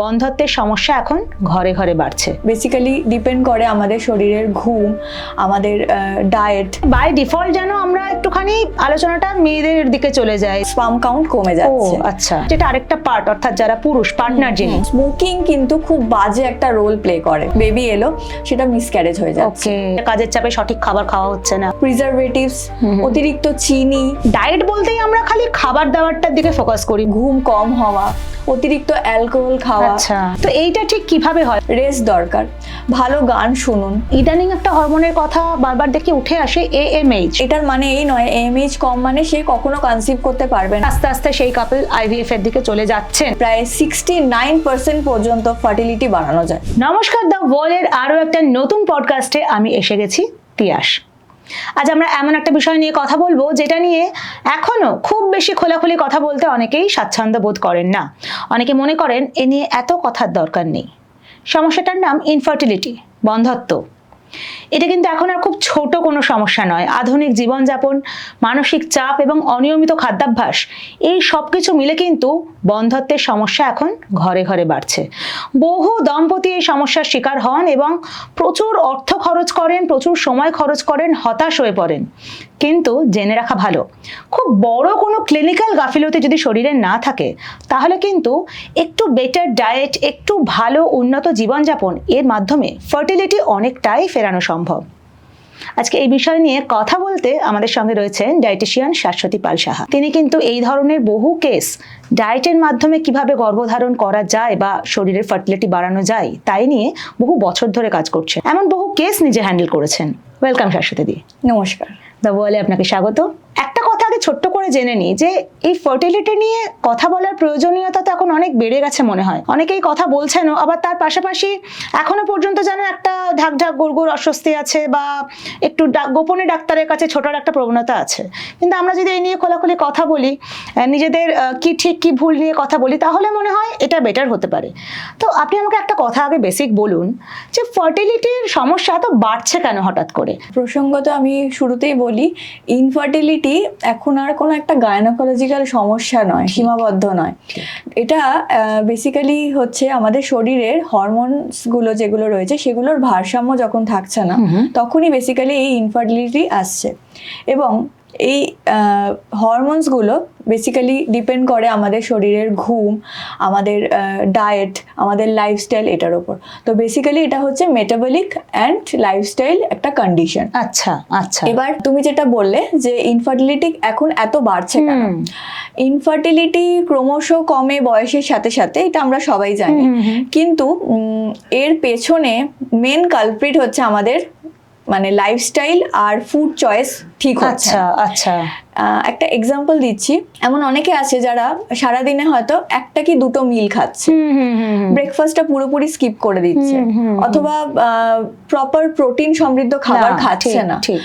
বন্ধত্বের সমস্যা এখন ঘরে ঘরে বাড়ছে। বেসিক্যালি ডিপেন্ড করে আমাদের শরীরের ঘুম আমাদের ডায়েট বাই ডিফল্ট যেন আমরা একটুখানি আলোচনাটা মেয়েদের দিকে চলে যায় স্পাম কাউন্ট কমে যাচ্ছে। আচ্ছা। যেটা আরেকটা পার্ট অর্থাৎ যারা পুরুষ পার্টনার যিনি। স্মোকিং কিন্তু খুব বাজে একটা রোল প্লে করে। বেবি এলো সেটা মিসক্যারেজ হয়ে যাচ্ছে। ওকে কাজের চাপে সঠিক খাবার খাওয়া হচ্ছে না। প্রিজারভেটিভস অতিরিক্ত চিনি। ডায়েট বলতেই আমরা খালি খাবার দাবারটার দিকে ফোকাস করি। ঘুম কম হওয়া। অতিরিক্ত অ্যালকোহল খাওয়া। আচ্ছা। তো এইটা ঠিক কীভাবে হয়? রেস্ট দরকার। ভালো গান শুনুন। ইদানিং একটা হরমোনের কথা বারবার দেখি উঠে আসে এ এএমএইচ এটার মানে এই নয় এমএইচ কম মানে সে কখনো কনসিভ করতে পারবে না। আস্তে আস্তে সেই কাপল আইভিএফ এর দিকে চলে যাচ্ছেন। প্রায় সিক্সটি নাইন পার্সেন্ট পর্যন্ত ফার্টিলিটি বাড়ানো যায়। নমস্কার দ্য ওয়ার্ল্ডের আরও একটা নতুন পডকাস্টে আমি এসে গেছি তিয়াস। আজ আমরা এমন একটা বিষয় নিয়ে কথা বলব, যেটা নিয়ে এখনও খুব বেশি খোলাখুলি কথা বলতে অনেকেই স্বাচ্ছন্দ্য বোধ করেন না। অনেকে মনে করেন এ নিয়ে এত কথার দরকার নেই। সমস্যাটার নাম ইনফার্টিলিটি বন্ধত্ব। এটা কিন্তু এখন আর খুব ছোট কোনো সমস্যা নয়। আধুনিক জীবনযাপন, মানসিক চাপ এবং অনিয়মিত খাদ্যাভ্যাস, এই সব কিছু মিলে কিন্তু বন্ধত্বের সমস্যা এখন ঘরে ঘরে বাড়ছে। বহু দম্পতি এই সমস্যার শিকার হন এবং প্রচুর অর্থ খরচ করেন, প্রচুর সময় খরচ করেন, হতাশ হয়ে পড়েন। কিন্তু জেনে রাখা ভালো, খুব বড় কোনো ক্লিনিক্যাল গাফিলতি যদি শরীরে না থাকে, তাহলে কিন্তু একটু বেটার ডায়েট একটু ভালো উন্নত জীবনযাপন এর মাধ্যমে ফার্টিলিটি অনেকটাই ফেরানো সম্ভব। আজকে এই বিষয় নিয়ে কথা বলতে আমাদের সঙ্গে রয়েছেন ডায়েটিশিয়ান শাশ্বতী পাল সাহা। তিনি কিন্তু এই ধরনের বহু কেস ডায়েটের মাধ্যমে কীভাবে গর্ভধারণ করা যায় বা শরীরের ফার্টিলিটি বাড়ানো যায় তাই নিয়ে বহু বছর ধরে কাজ করছেন। এমন বহু কেস নিজে হ্যান্ডেল করেছেন। ওয়েলকাম শাশ্বতী দি। নমস্কার। দা ওয়ালে আপনাকে স্বাগত। একটা কথা ছোট্ট করে জেনে নিই যে এই ফার্টিলিটি নিয়ে কথা বলার প্রয়োজনীয়তা তো এখন অনেক বেড়ে গেছে মনে হয়। অনেকেই কথা বলছেনও, আবার তার পাশাপাশি এখনও পর্যন্ত যেন একটা ঢাক ঢাক গুড়গুড় অস্বস্তি আছে বা একটু গোপনে ডাক্তারের কাছে ছোটার একটা প্রবণতা আছে। কিন্তু আমরা যদি এই নিয়ে খোলাখুলি কথা বলি নিজেদের কি ঠিক, কি ভুল নিয়ে কথা বলি, তাহলে মনে হয় এটা বেটার হতে পারে। তো আপনি আমাকে একটা কথা আগে বেসিক বলুন যে ফার্টিলিটির সমস্যা তো বাড়ছে কেন হঠাৎ করে? প্রসঙ্গত আমি শুরুতেই বলি ইনফার্টিলিটি এখন আর কোনো একটা গায়নোকোলজিক্যাল সমস্যা নয় সীমাবদ্ধ নয়। এটা বেসিক্যালি হচ্ছে আমাদের শরীরের হরমোনসগুলো যেগুলো রয়েছে সেগুলোর ভারসাম্য যখন থাকছে না তখনই বেসিক্যালি এই ইনফার্টিলিটি আসছে। এবং এই হরমোনসগুলো বেসিক্যালি ডিপেন্ড করে আমাদের শরীরের ঘুম আমাদের ডায়েট আমাদের লাইফস্টাইল এটার ওপর। তো বেসিক্যালি এটা হচ্ছে মেটাবলিক অ্যান্ড লাইফস্টাইল একটা কন্ডিশন আচ্ছা আচ্ছা। এবার তুমি যেটা বললে যে ইনফার্টিলিটি এখন এত বাড়ছে কেন। ইনফার্টিলিটি ক্রমশ কমে বয়সের সাথে সাথে এটা আমরা সবাই জানি। কিন্তু এর পেছনে মেন কালপ্রিট হচ্ছে আমাদের মানে লাইফস্টাইল আর ফুড চয়েস ঠিক হচ্ছে আচ্ছা আচ্ছা একটা এক্সাম্পল দিচ্ছি এমন অনেকে আছে যারা সারাদিনে হয়তো একটা কি দুটো মিল খাচ্ছে। ব্রেকফাস্টটা পুরোপুরি স্কিপ করে দিচ্ছে। অথবা প্রপার প্রোটিন সমৃদ্ধ খাবার খাচ্ছে না ঠিক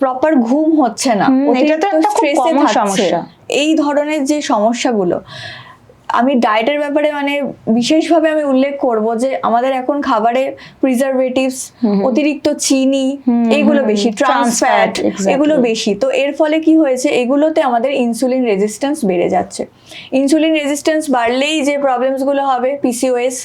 প্রপার ঘুম হচ্ছে না এটা তো একটা থাকছে। সমস্যা। এই ধরনের যে সমস্যাগুলো আমি ডায়েটের ব্যাপারে মানে বিশেষভাবে আমি উল্লেখ করব যে আমাদের এখন খাবারে প্রিজারভেটিভস অতিরিক্ত চিনি এগুলো বেশি ট্রান্সফ্যাট ট্রান্স ফ্যাট এগুলো বেশি। তো এর ফলে কি হয়েছে? এগুলোতে আমাদের ইনসুলিন রেজিস্ট্যান্স বেড়ে যাচ্ছে। ইনসুলিন রেজিস্ট্যান্স বাড়লেই যে প্রবলেমসগুলো হবে পিসিওএস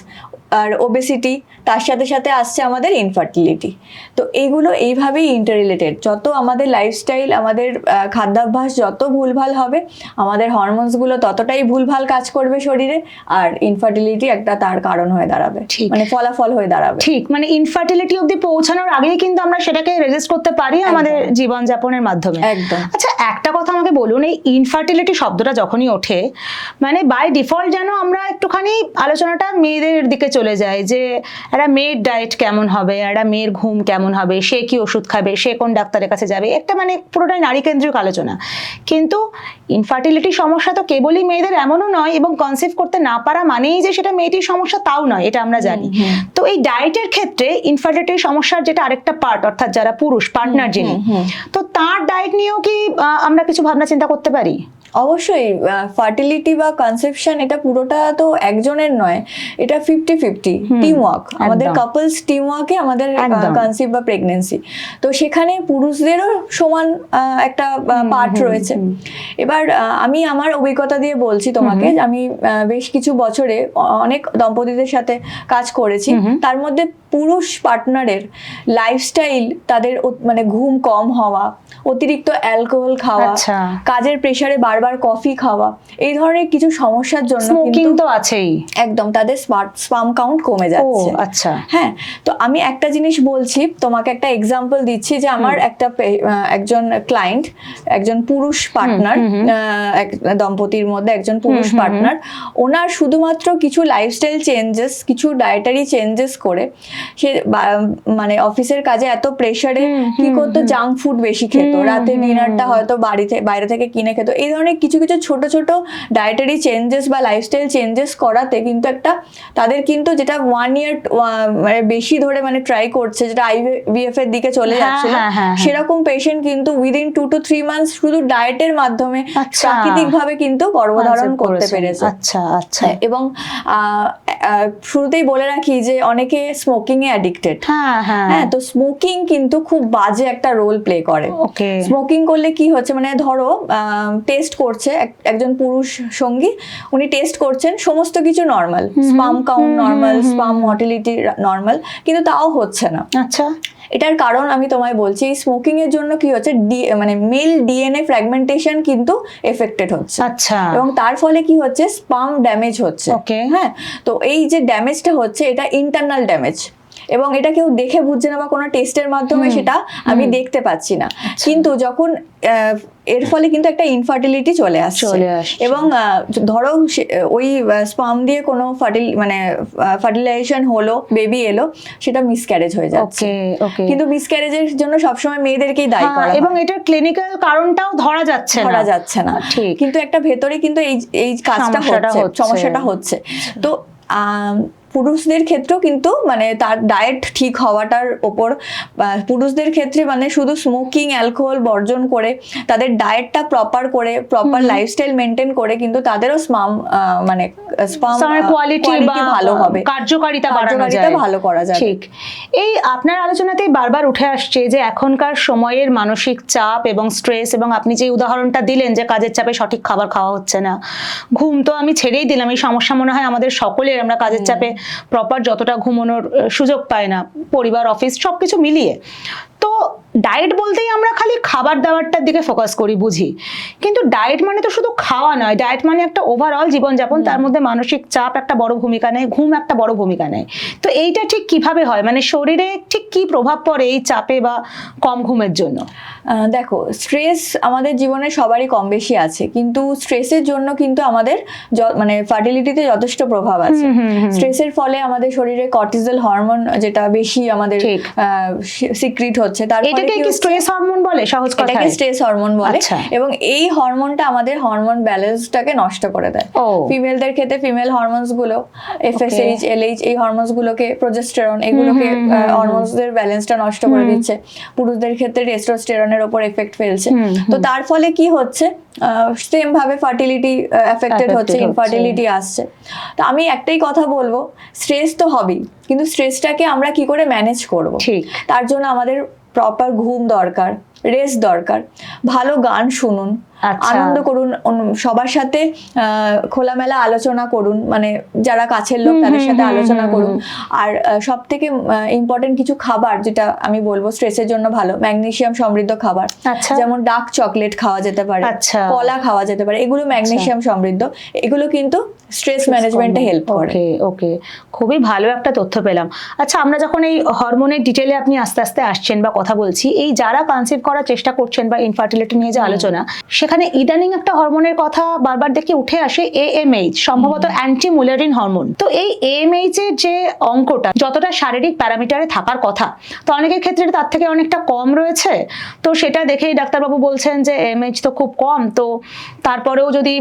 আর ওবেসিটি তার সাথে সাথে আসছে আমাদের ইনফার্টিলিটি তো এইগুলো এইভাবেই ইন্টাররিলেটেড যত আমাদের লাইফস্টাইল আমাদের খাদ্যাভ্যাস যত ভুলভাল হবে আমাদের হরমোনসগুলো ততটাই ভুলভাল কাজ করবে শরীরে আর ইনফার্টিলিটি একটা তার কারণ হয়ে দাঁড়াবে। ঠিক। মানে ফলাফল হয়ে দাঁড়াবে। ঠিক মানে ইনফার্টিলিটি অবধি পৌঁছানোর আগেই কিন্তু আমরা সেটাকে রেজিস্ট করতে পারি আমাদের জীবনযাপনের মাধ্যমে। একদম। আচ্ছা একটা কথা আমাকে বলুন এই ইনফার্টিলিটি শব্দটা যখনই ওঠে মানে বাই ডিফল্ট যেন আমরা একটুখানি আলোচনাটা মেয়েদের দিকে চলে যাই যে একটা মেয়ের ডায়েট কেমন হবে? একটা মেয়ের ঘুম কেমন হবে? সে কি ওষুধ খাবে? সে কোন ডাক্তারের কাছে যাবে? একটা মানে পুরোটাই নারী কেন্দ্রিক আলোচনা। কিন্তু ইনফার্টিলিটি সমস্যা তো কেবলই মেয়েদের এমনও নয় এবং কনসিভ করতে না পারা মানেই যে সেটা মেয়েটির সমস্যা তাও নয় এটা আমরা জানি। তো এই ডায়েটের ক্ষেত্রে ইনফার্টিলিটির সমস্যার যেটা আরেকটা পার্ট অর্থাৎ যারা পুরুষ পার্টনার যিনি তো তার ডায়েট নিয়েও কি আমরা কিছু ভাবনা চিন্তা করতে পারি? অবশ্যই ফার্টিলিটি বা কনসেপশন এটা পুরোটা তো একজনের নয়। এটা ফিফটি ফিফটি টিম ওয়ার্ক আমাদের কাপলস টিম ওয়ার্কে আমাদের। কনসিভ বা প্রেগনেন্সি তো সেখানে পুরুষদেরও সমান একটা পার্ট রয়েছে। এবার আমি আমার অভিজ্ঞতা দিয়ে বলছি তোমাকে আমি বেশ কিছু বছরে অনেক দম্পতিদের সাথে কাজ করেছি। তার মধ্যে পুরুষ পার্টনারের লাইফস্টাইল তাদের মানে ঘুম কম হওয়া অতিরিক্ত অ্যালকোহল খাওয়া আচ্ছা। কাজের প্রেসারে বারবার কফি খাওয়া এই ধরনের কিছু সমস্যার জন্য স্মোকিং কিন্তু তো আছেই। একদম তাদের স্পাম কাউন্ট কমে যাচ্ছে। আচ্ছা। হ্যাঁ তো আমি একটা জিনিস বলছি তোমাকে একটা এক্সাম্পল দিচ্ছি যে আমার একটা একজন ক্লায়েন্ট একজন পুরুষ পার্টনার এক দম্পতির মধ্যে একজন পুরুষ পার্টনার ওনার শুধুমাত্র কিছু লাইফস্টাইল চেঞ্জেস কিছু ডায়েটারি চেঞ্জেস করে সে মানে অফিসের কাজে এত প্রেশারে কি করতো? জাঙ্ক ফুড বেশি খেত। রাতে ডিনারটা হয়তো বাড়িতে বাইরে থেকে কিনে খেত। এই ধরনের কিছু কিছু ছোট ছোট ডায়েটারি চেঞ্জেস বা লাইফস্টাইল চেঞ্জেস করাতে কিন্তু একটা তাদের কিন্তু যেটা ওয়ান ইয়ার মানে বেশি ধরে মানে ট্রাই করছে যেটা আইভিএফ এর দিকে চলে হ্যাঁ, যাচ্ছে হ্যাঁ, হ্যাঁ। সেরকম পেশেন্ট কিন্তু within two two three months শুধু ডায়েটের মাধ্যমে আচ্ছা। প্রাকৃতিক ভাবে কিন্তু গর্ভধারণ করতে পেরেছে। আচ্ছা আচ্ছা। এবং শুরুতেই বলে রাখি যে অনেকে স্মোকিং এ অ্যাডিক্টেড হ্যাঁ হ্যাঁ। হ্যাঁ তো স্মোকিং কিন্তু খুব বাজে একটা রোল প্লে করে। ওকে স্মোকিং করলে কি হচ্ছে? মানে ধরো টেস্ট করছে একজন পুরুষ সঙ্গী উনি টেস্ট করছেন সমস্ত কিছু normal sperm count normal sperm motility normal কিন্তু তাও হচ্ছে না। আচ্ছা। এটার কারণ আমি তোমায় বলছি স্মোকিং এর জন্য কি হচ্ছে? মানে মেল ডিএনএ ফ্র্যাগমেন্টেশন কিন্তু এফেক্টেড হচ্ছে। আচ্ছা। এবং তার ফলে কি হচ্ছে? স্পাম ড্যামেজ হচ্ছে। ওকে হ্যাঁ? তো এই যে ড্যামেজটা হচ্ছে এটা ইন্টারনাল ড্যামেজ এবং এটা কেউ দেখে বুঝছে না বা কোনো টেস্টের মাধ্যমে সেটা আমি দেখতে পাচ্ছি না। আচ্ছা। কিন্তু যখন এর ফলে কিন্তু একটা ইনফার্টিলিটি চলে আসছে। এবং ধরো ওই স্পাম দিয়ে কোনো ফার্টিল মানে ফার্টিলাইজেশন হলো বেবি এলো সেটা মিসক্যারেজ হয়ে যাচ্ছে। কিন্তু মিসক্যারেজের জন্য সবসময় মেয়েদেরকেই দায়ী করা এবং হয়। এটার ক্লিনিক্যাল কারণটাও ধরা যাচ্ছে না। ধরা যাচ্ছে না। কিন্তু একটা ভেতরে কিন্তু এই এই কাজটা হচ্ছে। সমস্যাটা হচ্ছে। তো আম, পুরুষদের ক্ষেত্রেও কিন্তু মানে তার ডায়েট ঠিক হওয়াটার ওপর পুরুষদের ক্ষেত্রে মানে শুধু স্মোকিং অ্যালকোহল বর্জন করে তাদের ডায়েটটা প্রপার করে প্রপার লাইফস্টাইল মেনটেন করে কিন্তু তাদেরও স্পাম মানে স্পাম কোয়ালিটি ভালো হবে। কার্যকারিতা কার্যকারিতা ভালো করা যাবে। ঠিক। এই আপনার আলোচনাতেই বারবার উঠে আসছে যে এখনকার সময়ের মানসিক চাপ এবং স্ট্রেস এবং আপনি যে উদাহরণটা দিলেন যে কাজের চাপে সঠিক খাবার খাওয়া হচ্ছে না। ঘুম তো আমি ছেড়েই দিলাম এই সমস্যা মনে হয় আমাদের সকলের। আমরা কাজের চাপে প্রপার যতটা ঘুমানোর সুযোগ পায় না পরিবার অফিস সব কিছু মিলিয়ে। তো ডায়েট বলতেই আমরা খালি খাবার দাবারটার দিকে ফোকাস করি বুঝি। কিন্তু ডায়েট মানে তো শুধু খাওয়া নয় ডায়েট মানে একটা ওভারঅল জীবনযাপন তার মধ্যে মানসিক চাপ একটা বড় ভূমিকা নেয় ঘুম একটা বড় ভূমিকা নেয়। তো এইটা ঠিক কীভাবে হয়? মানে শরীরে ঠিক কি প্রভাব পড়ে এই চাপে বা কম ঘুমের জন্য? দেখো স্ট্রেস আমাদের জীবনে সবারই কম বেশি আছে কিন্তু স্ট্রেসের জন্য কিন্তু আমাদের মানে ফার্টিলিটিতে যথেষ্ট প্রভাব আছে। স্ট্রেসের ফলে আমাদের শরীরে কর্টিজল হরমোন যেটা বেশি আমাদের সিক্রিট হচ্ছে তার এটাকে কি স্ট্রেস হরমোন বলে? সহজ এটাকে কথায় স্ট্রেস হরমোন বলে। আচ্ছা। এবং এই হরমোনটা আমাদের হরমোন ব্যালেন্সটাকে নষ্ট করে দেয়। ফিমেলদের ক্ষেত্রে ফিমেল হরমোনসগুলো এফএসএইচ এলএইচ এই হরমোনস গুলোকে প্রোজেস্টেরন এগুলোকে হরমোনসদের ব্যালেন্সটা নষ্ট করে দিচ্ছে। পুরুষদের ক্ষেত্রে টেস্টোস্টেরনের ওপর এফেক্ট ফেলছে। তো তার ফলে কি হচ্ছে? সেম ভাবে ফার্টিলিটি এফেক্টেড হচ্ছে ইনফার্টিলিটি আসছে। তো আমি একটাই কথা বলব স্ট্রেস তো হবেই কিন্তু স্ট্রেসটাকে আমরা কি করে ম্যানেজ করব। তার জন্য আমাদের প্রপার ঘুম দরকার রেস্ট দরকার ভালো গান শুনুন। আনন্দ করুন সবার সাথে খোলামেলা আলোচনা করুন মানে যারা কাছের লোক তাদের সাথে আলোচনা করুন। আর সব থেকে ইম্পর্টেন্ট কিছু খাবার যেটা আমি বলব স্ট্রেসের জন্য ভালো ম্যাগনেসিয়াম সমৃদ্ধ খাবার। আচ্ছা। যেমন ডার্ক চকলেট খাওয়া যেতে পারে আচ্ছা। কলা খাওয়া যেতে পারে এগুলো ম্যাগনেসিয়াম সমৃদ্ধ এগুলো কিন্তু স্ট্রেস ম্যানেজমেন্টে হেল্প করে। ওকে ওকে খুবই ভালো একটা তথ্য পেলাম। আচ্ছা আমরা যখন এই হরমোনের ডিটেলে আপনি আস্তে আস্তে আসছেন বা কথা বলছি এই যারা কনসিভ করার চেষ্টা করছেন বা ইনফার্টিলিটি নিয়ে যে আলোচনা সেখানে ইদানিং একটা হরমোনের কথা বারবার দেখে উঠে আসে এএমএইচ সম্ভবত অ্যান্টি মুলারিন হরমোন তো এই এএমএইচ এর যে অঙ্কটা যতটা শারীরিক প্যারামিটারে থাকার কথা তো অনেকের ক্ষেত্রে তার থেকে অনেকটা কম রয়েছে। তো সেটা দেখেই ডাক্তারবাবু বলছেন যে এএমএইচ তো খুব কম তো তারপরেও যদি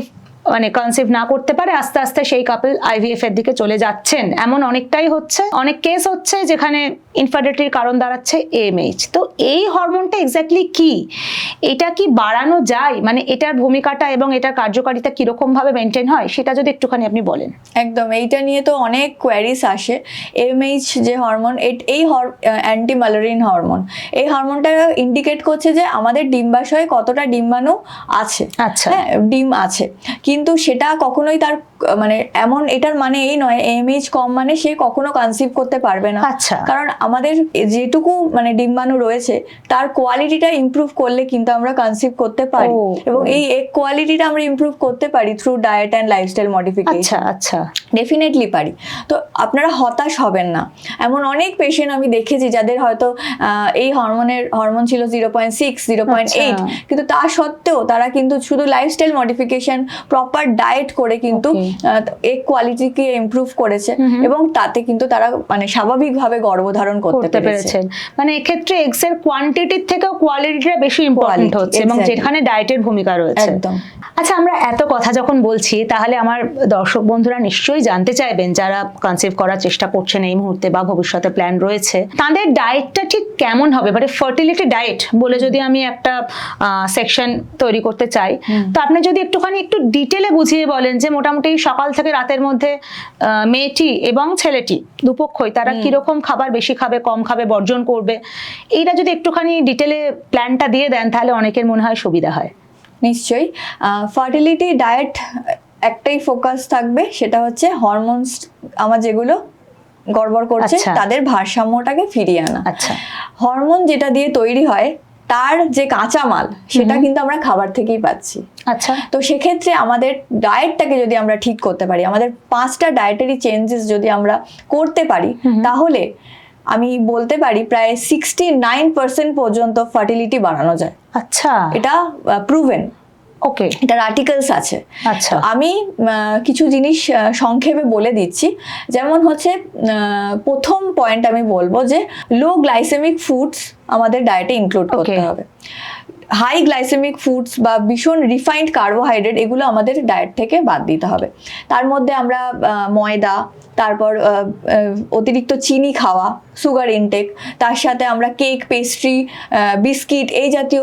মানে কনসিভ না করতে পারে আস্তে আস্তে সেই কাপল আইভিএফ এর দিকে চলে যাচ্ছেন। এমন অনেকটাই হচ্ছে। অনেক কেস হচ্ছে যেখানে ইনফার্টিলিটির কারণ দাঁড়াচ্ছে এএমএইচ তো এই হরমোনটা এক্স্যাক্টলি কি? এটা কি বাড়ানো যায়? মানে এটার ভূমিকাটা এবং এটার কার্যকারিতা কীরকম ভাবে মেনটেন হয় সেটা যদি একটুখানি আপনি বলেন। একদম। এইটা নিয়ে তো অনেক কোয়ারিস আসে। এমএইচ যে হরমোন এই অ্যান্টি ম্যালারিন হরমোন এই হরমোনটা ইন্ডিকেট করছে যে আমাদের ডিম্বাশয়ে কতটা ডিম্বাণু আছে। আচ্ছা। হ্যাঁ ডিম আছে। কিন্তু সেটা কখনোই তার মানে এমন এটার মানে এই নয় এমএইচ কম মানে সে কখনো কনসিভ করতে পারবে না। আচ্ছা। কারণ আমাদের যেটুকু মানে ডিম্বাণু রয়েছে তার কোয়ালিটিটা ইমপ্রুভ করলে কিন্তু আমরা কনসিভ করতে পারি। এবং। এই এগ কোয়ালিটিটা আমরা ইমপ্রুভ করতে পারি through diet and lifestyle modification আচ্ছা আচ্ছা। ডেফিনেটলি পারি। তো আপনারা হতাশ হবেন না। এমন অনেক পেশেন্ট আমি দেখেছি যাদের হয়তো এই হরমোনের হরমোন ছিল zero point six zero point eight. কিন্তু তা সত্ত্বেও তারা কিন্তু শুধু লাইফস্টাইল মডিফিকেশন প্রপার ডায়েট করে কিন্তু এক কোয়ালিটিকে ইমপ্রুভ করেছে। এবং তাতে কিন্তু তারা মানে স্বাভাবিকভাবে গর্ভধারণ করতে করতে পেরেছে। পেরেছেন। মানে এক্ষেত্রে এক্সের কোয়ান্টিটির থেকেও কোয়ালিটিটা বেশি ইম্পর্টেন্ট হচ্ছে এবং যেখানে ডায়েটের ভূমিকা রয়েছে। একদম। আচ্ছা আমরা এত কথা যখন বলছি তাহলে আমার দর্শক বন্ধুরা নিশ্চয়ই জানতে চাইবেন যারা কনসেভ করার চেষ্টা করছেন এই মুহূর্তে বা ভবিষ্যতে প্ল্যান রয়েছে তাদের ডায়েটটা ঠিক কেমন হবে? মানে ফার্টিলিটি ডায়েট বলে যদি আমি একটা সেকশন তৈরি করতে চাই তো আপনি যদি একটুখানি একটু ডিটেলে বুঝিয়ে বলেন যে মোটামুটি সকাল থেকে রাতের মধ্যে মেয়েটি এবং ছেলেটি দুপক্ষই তারা কীরকম খাবার বেশি খাবে কম খাবে বর্জন করবে এইটা যদি একটুখানি ডিটেলে প্ল্যানটা দিয়ে দেন তাহলে অনেকের মনে হয় সুবিধা হয়। নিশ্চয়ই। ফার্টিলিটি ডায়েট একটাই ফোকাস থাকবে সেটা হচ্ছে হরমোনস আমার যেগুলো গড়বড় করছে আচ্ছা। তাদের ভারসাম্যটাকে ফিরিয়ে আনা। আচ্ছা। হরমোন যেটা দিয়ে তৈরি হয় তার যে কাঁচামাল সেটা কিন্তু আমরা খাবার থেকেই পাচ্ছি। আচ্ছা। তো সেক্ষেত্রে আমাদের ডায়েটটাকে যদি আমরা ঠিক করতে পারি আমাদের পাঁচটা ডায়েটারি চেঞ্জেস যদি আমরা করতে পারি তাহলে আমি বলতে পারি প্রায় সিক্সটি নাইন পার্সেন্ট পর্যন্ত ফার্টিলিটি বাড়ানো যায়। আচ্ছা। এটা প্রুভেন ওকে এটার আর্টিকেলস আছে। আচ্ছা। আমি কিছু জিনিস সংক্ষেপে বলে দিচ্ছি। যেমন হচ্ছে প্রথম পয়েন্ট আমি বলব যে লো গ্লাইসেমিক ফুডস আমাদের ডায়েটে ইনক্লুড করতে হবে। হাই গ্লাইসেমিক ফুডস বা ভীষণ রিফাইন্ড কার্বোহাইড্রেট এগুলো আমাদের ডায়েট থেকে বাদ দিতে হবে। তার মধ্যে আমরা ময়দা তারপর অতিরিক্ত চিনি খাওয়া সুগার ইনটেক তার সাথে আমরা কেক পেস্ট্রি বিস্কিট এই জাতীয়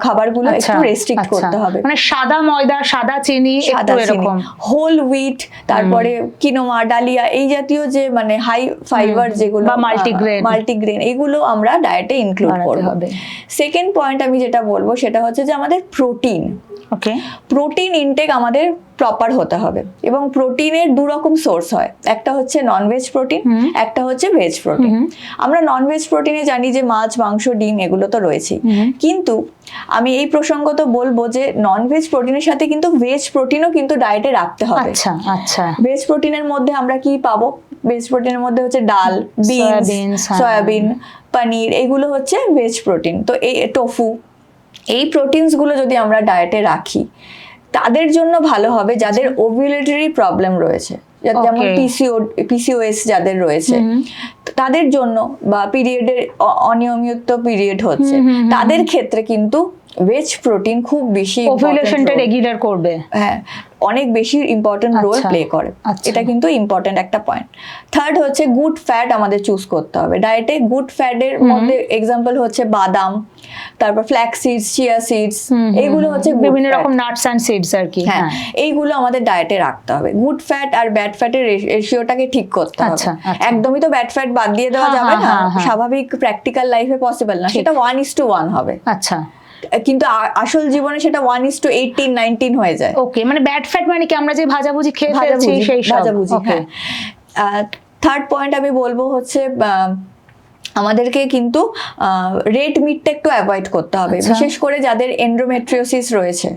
খাবারগুলো আচ্ছা একটু রেস্ট্রিক্ট আচ্ছা। করতে হবে। মানে সাদা ময়দা সাদা চিনি সাদা এরকম। হোল উইট তারপরে কিনোয়া ডালিয়া এই জাতীয় যে মানে হাই ফাইবার যেগুলো বা multigrain। মাল্টিগ্রেন এগুলো আমরা ডায়েটে ইনক্লুড করতে হবে। সেকেন্ড পয়েন্ট আমি যেটা বলব সেটা হচ্ছে যে আমাদের প্রোটিন ওকে প্রোটিন ইনটেক আমাদের প্রপার হতে হবে। এবং প্রোটিনের দু রকম সোর্স হয়। একটা হচ্ছে নন ভেজ প্রোটিন একটা হচ্ছে ভেজ প্রোটিন আমরা নন ভেজ প্রোটিনে জানি যে মাছ মাংস ডিম এগুলো তো রয়েছেই। কিন্তু আমি এই প্রসঙ্গত বলব যে নন ভেজ প্রোটিনের সাথে কিন্তু ভেজ প্রোটিনও কিন্তু ডায়েটে রাখতে হবে। আচ্ছা আচ্ছা। ভেজ প্রোটিনের মধ্যে আমরা কি পাবো? ভেজ প্রোটিনের মধ্যে হচ্ছে ডাল বিনস হ্যাঁ। সয়াবিন পনির এগুলো হচ্ছে ভেজ প্রোটিন তো এই টোফু এই প্রোটিনসগুলো যদি আমরা ডায়েটে রাখি তাদের জন্য ভালো হবে যাদের ওভিউলেটরি প্রবলেম রয়েছে। যেমন পিসিও পিসিওএস যাদের রয়েছে। তাদের জন্য বা পিরিয়ডের অনিয়মিত পিরিয়ড হচ্ছে। তাদের ক্ষেত্রে কিন্তু ভেজ প্রোটিন খুব বেশি role- রেগুলার করবে। হ্যাঁ অনেক বেশি ইম্পর্টেন্ট রোল প্লে করে। আচ্ছা। এটা কিন্তু ইম্পর্টেন্ট একটা পয়েন্ট থার্ড হচ্ছে গুড ফ্যাট আমাদের চুজ করতে হবে। ডায়েটে গুড ফ্যাটের মধ্যে এক্সাম্পল হচ্ছে বাদাম তারপর ফ্ল্যাক্স সিডস চিয়া সিডস এইগুলো হচ্ছে বিভিন্ন রকম নাটস অ্যান্ড সিডস আর কি হ্যাঁ এইগুলো আমাদের ডায়েটে রাখতে হবে। গুড ফ্যাট আর ব্যাড ফ্যাটের রেশিওটাকে ঠিক করতে হবে। আচ্ছা, আচ্ছা। একদমই তো ব্যাড ফ্যাট বাদ দিয়ে দেওয়া হ্যাঁ, যাবে হ্যাঁ, না। হ্যাঁ, হ্যাঁ। স্বাভাবিক প্র্যাকটিক্যাল লাইফে পসিবল না। সেটা ওয়ান ইস টু ওয়ান হবে। আচ্ছা। কিন্তু আসল জীবনে সেটা one is two eighteen nineteen হয়ে যায়। ওকে মানে ব্যাড ফ্যাট মানে কি আমরা যে ভাজাভুজি খেয়ে ফেলছি ভাজাভুজি সেই ভাজাভুজি ওকে হ্যাঁ। থার্ড পয়েন্ট আমি বলব হচ্ছে আহ, আমাদেরকে কিন্তু রেড মিটটা একটু অ্যাভয়েড করতে হবে। আচ্ছা। বিশেষ করে যাদের এন্ড্রোমেট্রিওসিস রয়েছে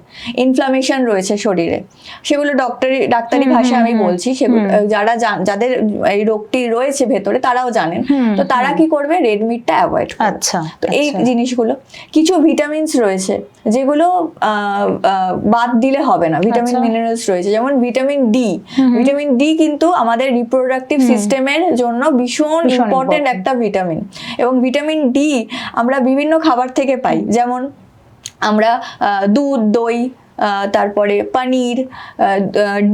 ইনফ্লামেশন রয়েছে শরীরে সেগুলো ডক্টরি ডাক্তারি ভাষায় আমি বলছি সেগুলো যারা যাদের এই রোগটি রয়েছে ভেতরে তারাও জানেন। তো তারা কি করবে? রেড মিটটা অ্যাভয়েড আচ্ছা, তো এই আচ্ছা। জিনিসগুলো কিছু ভিটামিনস রয়েছে যেগুলো বাদ দিলে হবে না। ভিটামিন আচ্ছা। মিনারেলস রয়েছে যেমন ভিটামিন ডি ভিটামিন ডি কিন্তু আমাদের রিপ্রোডাক্টিভ সিস্টেমের জন্য ভীষণ ইম্পর্টেন্ট একটা ভিটামিন এবং ভিটামিন ডি আমরা বিভিন্ন খাবার থেকে পাই। যেমন আমরা দুধ দই তারপরে পনির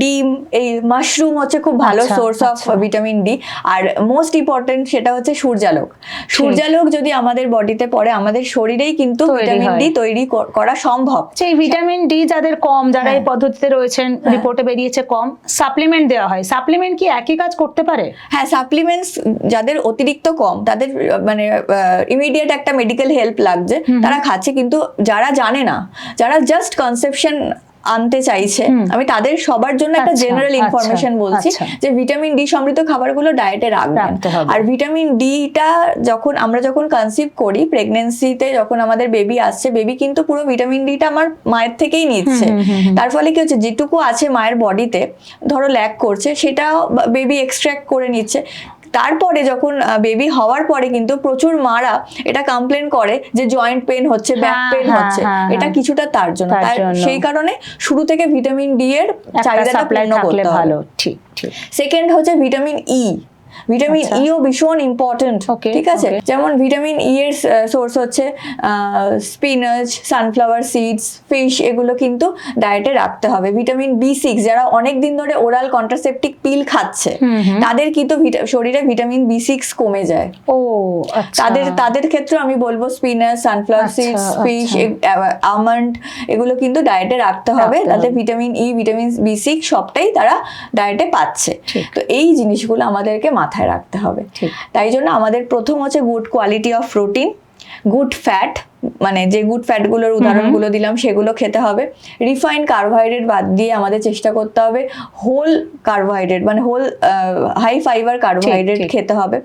ডিম এই মাশরুম হচ্ছে খুব ভালো সোর্স অফ। ভিটামিন ডি আর মোস্ট ইম্পর্টেন্ট সেটা হচ্ছে সূর্যালোক। সূর্যালোক যদি আমাদের বডিতে পড়ে আমাদের শরীরেই কিন্তু ভিটামিন ডি তৈরি করা সম্ভব। সেই ভিটামিন ডি যাদের কম যারা এই হ্যাঁ। পদ্ধতিতে রয়েছেন হ্যাঁ। রিপোর্টে বেরিয়েছে কম সাপ্লিমেন্ট দেওয়া হয়। সাপ্লিমেন্ট কি একই কাজ করতে পারে? হ্যাঁ সাপ্লিমেন্টস যাদের অতিরিক্ত কম তাদের মানে ইমিডিয়েট একটা মেডিকেল হেল্প লাগছে। তারা খাচ্ছে কিন্তু যারা জানে না যারা জাস্ট কনসেপশন আনতে চাইছে আমি তাদের সবার জন্য একটা আচ্ছা, জেনারেল আচ্ছা, ইনফরমেশন বলছি আচ্ছা। যে ভিটামিন ডি সমৃদ্ধ খাবারগুলো ডায়েটে রাখবেন। আর ভিটামিন ডিটা যখন আমরা যখন কনসিভ করি প্রেগনেন্সিতে যখন আমাদের বেবি আসছে বেবি কিন্তু পুরো ভিটামিন ডিটা আমার মায়ের থেকেই নিচ্ছে। তার ফলে কি হচ্ছে যেটুকু আছে মায়ের বডিতে ধরো ল্যাক করছে সেটা বেবি এক্সট্র্যাক্ট করে নিচ্ছে। তারপরে যখন বেবি হওয়ার পরে কিন্তু প্রচুর মারা এটা কমপ্লেন করে যে জয়েন্ট পেন হচ্ছে ব্যাক পেন হ্যাঁ, হচ্ছে। হ্যাঁ, এটা হ্যাঁ। কিছুটা তার জন্য। তার সেই কারণে শুরু থেকে ভিটামিন ডি এর চাহিদাটা পূর্ণ করতে ভালো ভালো ঠিক ঠিক। সেকেন্ড হচ্ছে ভিটামিন ই ভিটামিন আচ্ছা। ইও ভীষণ ইম্পর্টেন্ট ঠিক আছে. যেমন ভিটামিন ই এর সোর্স হচ্ছে স্পিনাচ সানফ্লাওয়ার সিডস ফিশ এগুলো কিন্তু ডায়েটে রাখতে হবে ভিটামিন বি সিক্স যারা অনেক দিন ধরে ওরাল কন্ট্রাসেপটিক পিল খাচ্ছে। তাদের কিন্তু শরীরে ভিটামিন বি সিক্স কমে যায় ও আচ্ছা তাদের তাদের ক্ষেত্রে আমি বলব spinach sunflower seeds fish. Almond এগুলো কিন্তু ডায়েটে রাখতে হবে তাতে vitamin E vitamin B six সবটাই তারা ডায়েটে পাচ্ছে তো এই জিনিসগুলো আমাদেরকে মাথায় রাখতে হবে। তাই জন্য আমাদের প্রথম হচ্ছে good quality of protein good fat মানে যে গুড ফ্যাটগুলোর উদাহরণগুলো দিলাম সেগুলো খেতে হবে। রিফাইন্ড কার্বোহাইড্রেট বাদ দিয়ে আমাদের চেষ্টা করতে হবে হোল কার্বোহাইড্রেট মানে হোল হাই ফাইবার কার্বোহাইড্রেট খেতে হবে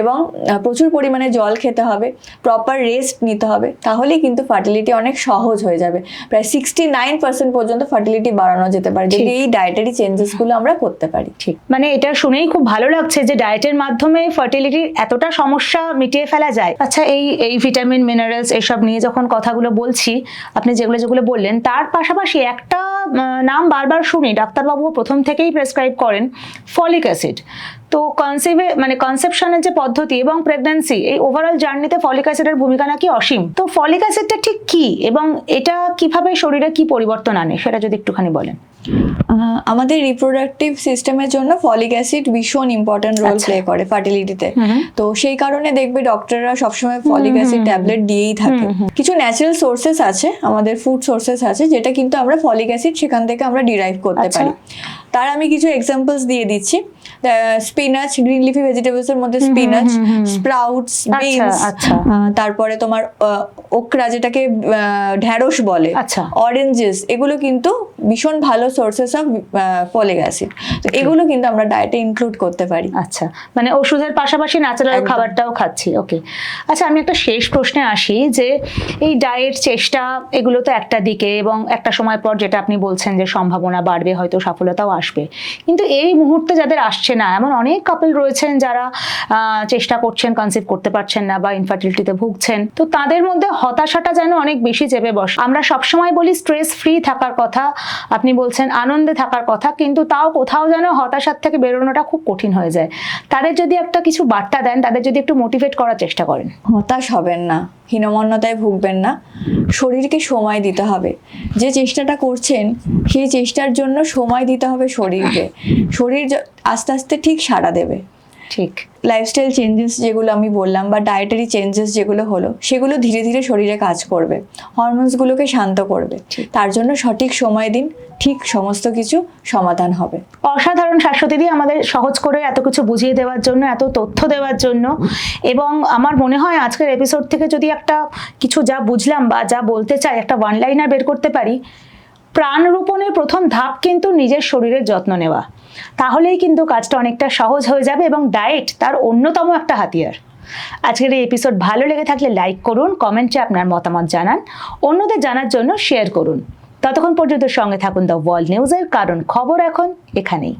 এবং প্রচুর পরিমাণে জল খেতে হবে প্রপার রেস্ট নিতে হবে তাহলেই কিন্তু ফার্টিলিটি অনেক সহজ হয়ে যাবে। প্রায় সিক্সটি নাইন পার্সেন্ট পর্যন্ত ফার্টিলিটি বাড়ানো যেতে পারে যদি। এই ডায়েটারি চেঞ্জেসগুলো আমরা করতে পারি। ঠিক। মানে এটা শুনেই খুব ভালো লাগছে যে ডায়েটের মাধ্যমে ফার্টিলিটির এতটা সমস্যা মিটিয়ে ফেলা যায়। আচ্ছা এই এই ভিটামিন মিনারেলস এসব নিয়ে যখন কথাগুলো বলছি, আপনি যেগুলো যেগুলো বললেন, তার পাশাপাশি একটা নাম বারবার শুনি ডাক্তারবাবু প্রথম থেকেই প্রেসক্রাইব করেন ফলিক অ্যাসিড তো কনসেভে মানে কনসেপশনের যে পদ্ধতি এবং প্রেগন্যান্সি এই ওভারঅল জার্নিতে ফলিক অ্যাসিডের ভূমিকা নাকি অসীম? তো ফলিক অ্যাসিডটা ঠিক কি? এবং এটা কীভাবে শরীরে কি পরিবর্তন আনে? সেটা যদি একটুখানি বলেন। আমাদের রিপ্রোডাক্টিভ সিস্টেমের জন্য ফলিক অ্যাসিড ভীষণ ইম্পর্টেন্ট রোল। প্লে করে ফার্টিলিটিতে তো। সেই কারণে দেখবে ডক্টররা সবসময় ফলিক অ্যাসিড ট্যাবলেট দিয়েই থাকে। কিছু ন্যাচারাল সোর্সেস আছে আমাদের ফুড সোর্সেস আছে যেটা কিন্তু আমরা ফলিক অ্যাসিড সেখান থেকে আমরা ডিরাইভ করতে আচ্ছা। পারি। তার আমি কিছু এক্সাম্পলস দিয়ে দিচ্ছি। স্পিনাচ গ্রিন লিফি ভেজিটেবলস এর মধ্যে স্পিনাচ। স্প্রাউটস আচ্ছা, বিনস আচ্ছা। তারপরে তোমার ওকরা যেটাকে ঢ্যাঁড়স বলে আচ্ছা। অরেঞ্জেস এগুলো কিন্তু ভীষণ ভালো সোর্সেস অফ ফলিক অ্যাসিড তো এগুলো কিন্তু আমরা ডায়েটে ইনক্লুড করতে পারি আচ্ছা মানে ওষুধের পাশাপাশি ন্যাচারাল খাবারটাও খাচ্ছি ওকে আচ্ছা আমি একটা শেষ প্রশ্নে আসি যে এই ডায়েট চেষ্টা এগুলো তো একটা দিকে এবং একটা সময় পর যেটা আপনি বলছেন যে সম্ভাবনা বাড়বে হয়তো সফলতাও আসবে কিন্তু এই মুহূর্তে যাদের আসছে না। এমন অনেক কাপল রয়েছেন যারা চেষ্টা করছেন কনসিভ করতে পারছেন না বা ইনফার্টিলিটিতে ভুগছেন। তো তাদের মধ্যে হতাশাটা যেন অনেক বেশি চেপে বসে। আমরা সবসময় বলি স্ট্রেস ফ্রি থাকার কথা। আপনি বলছেন আনন্দে থাকার কথা, কিন্তু তাও কোথাও যেন হতাশার থেকে বেরোনোটা খুব কঠিন হয়ে যায়। তাদের যদি একটা কিছু বার্তা দেন, তাদের যদি একটু মোটিভেট করার চেষ্টা করেন। হতাশ হবেন না, হীনমন্যতায় ভুগবেন না। শরীরকে সময় দিতে হবে। যে চেষ্টাটা করছেন, সেই চেষ্টার জন্য সময় দিতে হবে শরীরকে। শরীর য- আস্তে আস্তে ঠিক সাড়া দেবে। ঠিক। লাইফস্টাইল চেঞ্জেস যেগুলো আমি বললাম বা ডায়েটারি চেঞ্জেস যেগুলো হলো সেগুলো ধীরে ধীরে শরীরে কাজ করবে। হরমোনসগুলোকে শান্ত করবে। তার জন্য সঠিক সময় দিন ঠিক সমস্ত কিছু সমাধান হবে। অসাধারণ শাশ্বতী আমাদের সহজ করে এত কিছু বুঝিয়ে দেওয়ার জন্য এত তথ্য দেওয়ার জন্য। এবং আমার মনে হয় আজকের এপিসোড থেকে যদি একটা কিছু যা বুঝলাম বা যা বলতে চাই একটা ওয়ান লাইনার বের করতে পারি প্রাণরোপণের প্রথম ধাপ কিন্তু নিজের শরীরের যত্ন নেওয়া। তাহলেই কিন্তু কাজটা অনেকটা সহজ হয়ে যাবে এবং ডায়েট তার অন্যতম একটা হাতিয়ার। আজকের এই এপিসোড ভালো লেগে থাকলে লাইক করুন কমেন্টে আপনার মতামত জানান, অন্যদের জানার জন্য শেয়ার করুন। ততক্ষণ পর্যন্ত সঙ্গে থাকুন দ্য ওয়ার্ল্ড নিউজের কারণ খবর এখন এখানেই।